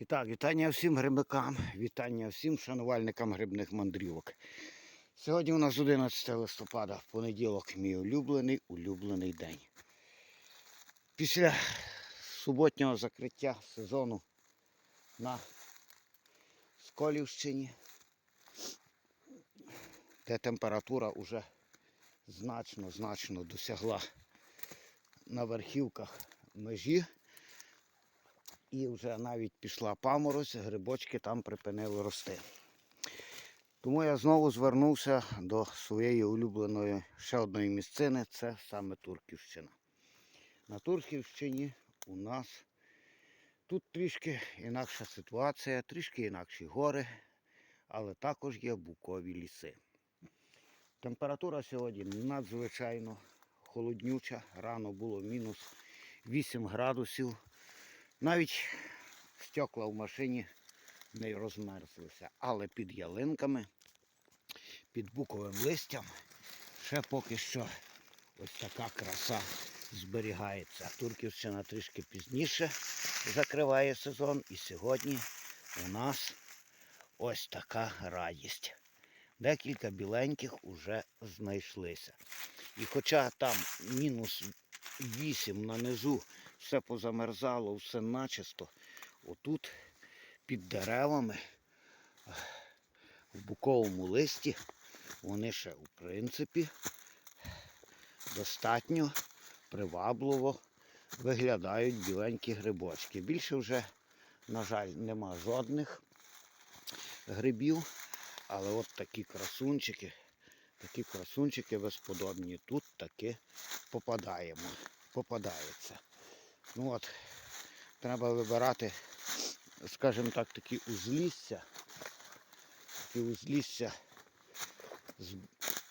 І так, вітання всім грибникам, вітання всім шанувальникам грибних мандрівок. Сьогодні у нас 11 листопада, понеділок, мій улюблений, улюблений день. Після суботнього закриття сезону на Сколівщині, де температура вже значно, значно досягла на верхівках межі. І вже навіть пішла паморозь, грибочки там припинили рости. Тому я знову звернувся до своєї улюбленої ще одної місцини, це саме Турківщина. На Турківщині у нас тут трішки інакша ситуація, трішки інакші гори, але також є букові ліси. Температура сьогодні надзвичайно холоднюча. Рано було мінус 8 градусів. Навіть стекла в машині не розмерзлися. Але під ялинками, під буковим листям ще поки що ось така краса зберігається. Турківщина трішки пізніше закриває сезон. І сьогодні у нас ось така радість. Декілька біленьких уже знайшлися. І хоча там мінус 8 на низу все позамерзало, все начисто. Отут під деревами в буковому листі вони ще в принципі достатньо привабливо виглядають біленькі грибочки. Більше вже, на жаль, нема жодних грибів, але от такі красунчики, такі красунчики безподобні. Тут таки попадаємо, попадається. Ну от, треба вибирати, скажімо так, такі узлісся. Такі узлісся з,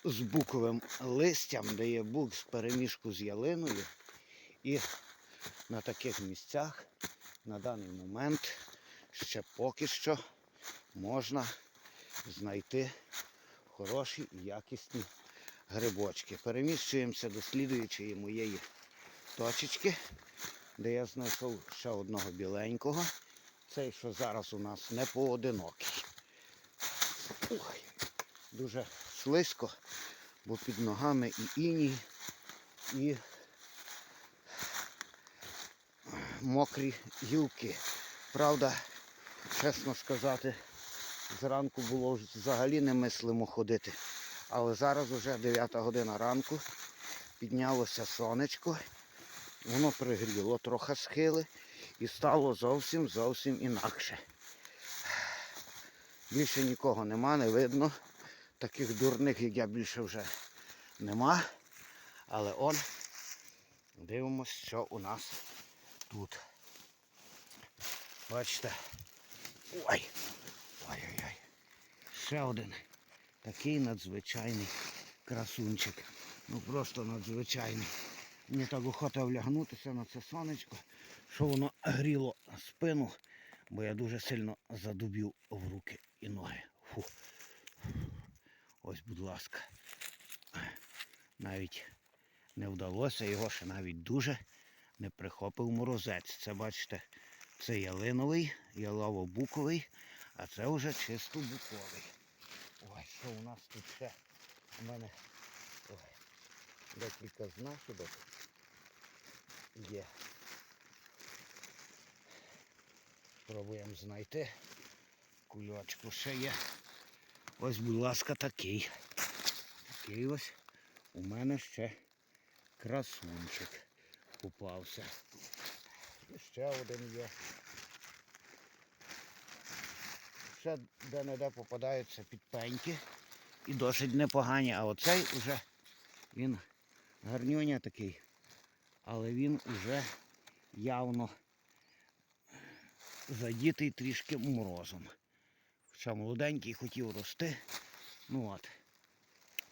з буковим листям, де є бук з переміжку з ялиною. І на таких місцях на даний момент ще поки що можна знайти хороші і якісні грибочки. Переміщуємося до слідуючої моєї точечки де я знайшов ще одного біленького. Цей, що зараз у нас не поодинокий. Ух, дуже слизько, бо під ногами і іній, і мокрі гілки. Правда, чесно сказати, зранку було взагалі немислимо ходити. Але зараз вже 9 година ранку, піднялося сонечко. Воно пригріло трохи схили і стало зовсім зовсім інакше. Більше нікого нема, не видно. Таких дурних, як я більше вже нема. Але он, дивимось, що у нас тут. Бачите. Ой! Ой-ой-ой. Ще один такий надзвичайний красунчик. Ну просто надзвичайний. Мені так охота влягнутися на це сонечко, що воно гріло спину, бо я дуже сильно задубів в руки і ноги. Фу. Ось, будь ласка. Навіть не вдалося його ще навіть дуже не прихопив морозець. Це, бачите, це ялиновий, ялово-буковий, а це вже чисто буковий. Ой, що у нас тут ще? У мене ой, декілька знахідок є. Спробуємо знайти. Кульочку ще є. Ось, будь ласка, такий. Такий ось у мене ще красунчик попався. І ще один є. Ще де-не-де попадаються підпеньки. І досить непогані. А оцей уже він гарнюня такий але він уже явно задітий трішки морозом. Хоча молоденький хотів рости. Ну от,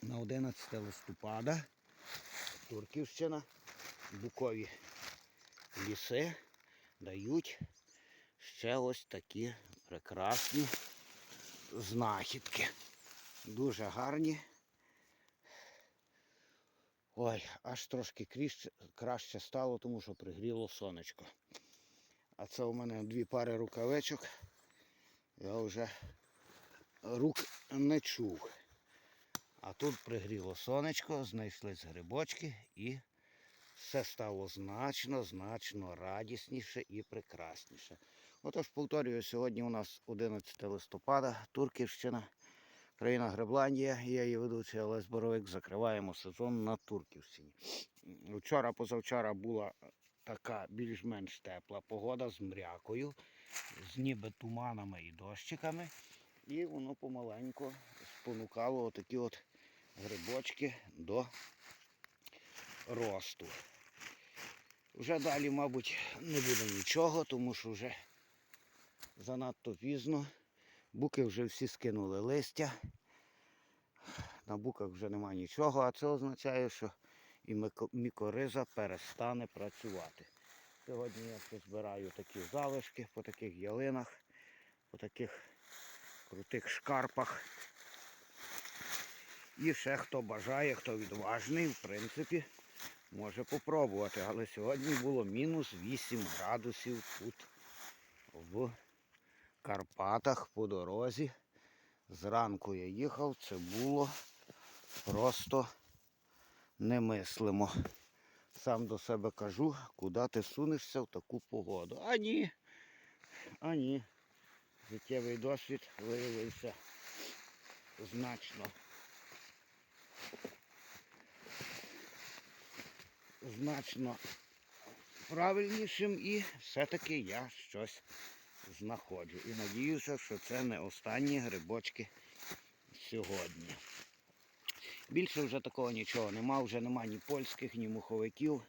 на 11 листопада Турківщина, букові ліси дають ще ось такі прекрасні знахідки. Дуже гарні. Ой, аж трошки краще, краще стало, тому що пригріло сонечко. А це у мене дві пари рукавичок. Я вже рук не чув. А тут пригріло сонечко, знайшлись грибочки і все стало значно, значно радісніше і прекрасніше. Отож, повторюю, сьогодні у нас 11 листопада, Турківщина, країна Гребландія. Я її ведучий Олесь Боровик. Закриваємо сезон на Турківщині. Вчора, позавчора була така більш-менш тепла погода з мрякою, з ніби туманами і дощиками. І воно помаленьку спонукало отакі от грибочки до росту. Вже далі, мабуть, не буде нічого, тому що вже занадто пізно. Буки вже всі скинули листя. На буках вже немає нічого, а це означає, що і мікориза перестане працювати. Сьогодні я позбираю такі залишки по таких ялинах, по таких крутих шкарпах. І ще хто бажає, хто відважний, в принципі, може попробувати. Але сьогодні було мінус 8 градусів тут в Карпатах по дорозі. Зранку я їхав, це було просто немислимо. Сам до себе кажу, куди ти сунешся в таку погоду. А ні. А ні. Життєвий досвід виявився значно. Значно правильнішим і все-таки я щось знаходжу. І надіюся, що це не останні грибочки сьогодні. Більше вже такого нічого нема, вже нема ні польських, ні муховиків.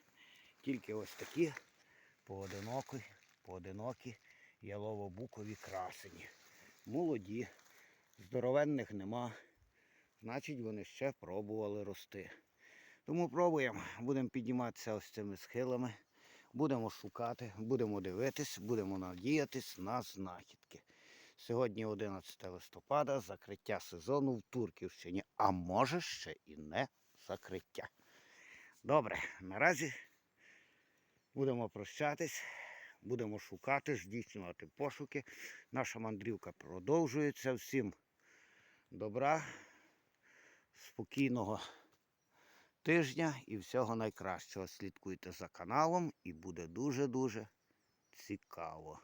Тільки ось такі поодинокі, поодинокі ялово-букові красені. Молоді, здоровенних нема. Значить, вони ще пробували рости. Тому пробуємо, будемо підніматися ось цими схилами, будемо шукати, будемо дивитись, будемо надіятись на знахідки. Сьогодні 11 листопада, закриття сезону в Турківщині, а може ще і не закриття. Добре, наразі будемо прощатись, будемо шукати, здійснювати пошуки. Наша мандрівка продовжується. Всім добра, спокійного тижня і всього найкращого. Слідкуйте за каналом і буде дуже-дуже цікаво.